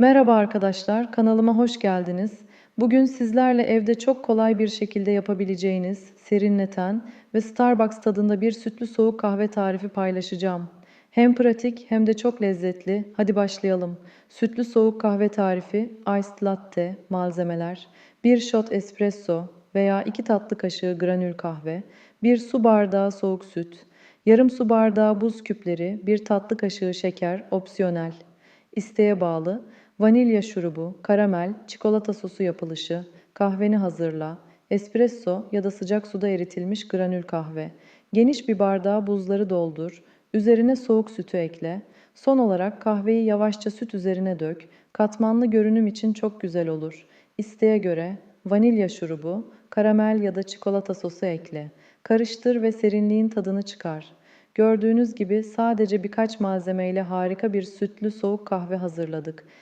Merhaba arkadaşlar, kanalıma hoş geldiniz. Bugün sizlerle evde çok kolay bir şekilde yapabileceğiniz, serinleten ve Starbucks tadında bir sütlü soğuk kahve tarifi paylaşacağım. Hem pratik hem de çok lezzetli. Hadi başlayalım. Sütlü soğuk kahve tarifi, iced latte, malzemeler, 1 shot espresso veya 2 tatlı kaşığı granül kahve, 1 su bardağı soğuk süt, yarım su bardağı buz küpleri, 1 tatlı kaşığı şeker, opsiyonel. İsteğe bağlı vanilya şurubu, karamel, çikolata sosu yapılışı, kahveni hazırla, espresso ya da sıcak suda eritilmiş granül kahve. Geniş bir bardağa buzları doldur, üzerine soğuk sütü ekle. Son olarak kahveyi yavaşça süt üzerine dök. Katmanlı görünüm için çok güzel olur. İsteğe göre vanilya şurubu, karamel ya da çikolata sosu ekle. Karıştır ve serinliğin tadını çıkar. Gördüğünüz gibi sadece birkaç malzemeyle harika bir sütlü soğuk kahve hazırladık.